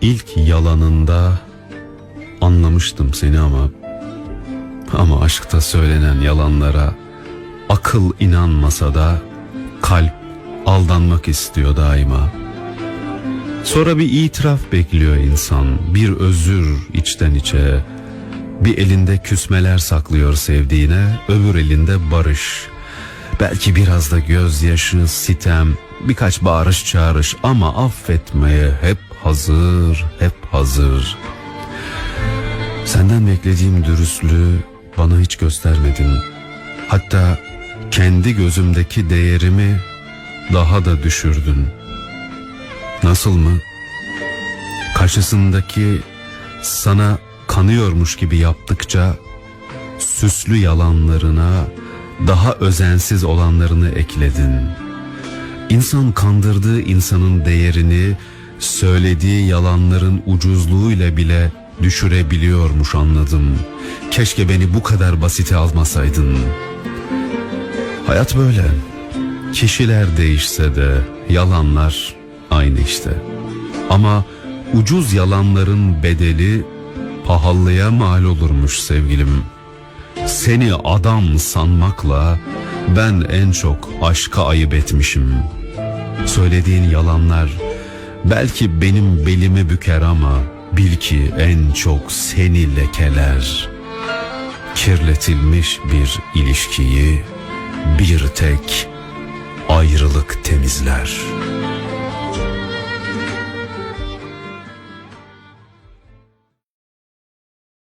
İlk yalanında anlamıştım seni ama ama aşkta söylenen yalanlara akıl inanmasa da kalp aldanmak istiyor daima. Sonra bir itiraf bekliyor insan, bir özür içten içe. Bir elinde küsmeler saklıyor sevdiğine, öbür elinde barış. Belki biraz da gözyaşı, sitem, birkaç bağırış çağırış ama affetmeye hep hazır, hep hazır. Senden beklediğim dürüstlüğü bana hiç göstermedin. Hatta kendi gözümdeki değerimi daha da düşürdün. Nasıl mı? Karşısındaki sana kanıyormuş gibi yaptıkça süslü yalanlarına daha özensiz olanlarını ekledin. İnsan kandırdığı insanın değerini söylediği yalanların ucuzluğuyla bile düşürebiliyormuş anladım. Keşke beni bu kadar basite almasaydın. Hayat böyle. Kişiler değişse de yalanlar aynı işte. Ama ucuz yalanların bedeli pahalıya mal olurmuş sevgilim. Seni adam sanmakla ben en çok aşka ayıp etmişim. Söylediğin yalanlar belki benim belimi büker ama bil ki en çok seni lekeler. Kirletilmiş bir ilişkiyi bir tek ayrılık temizler.''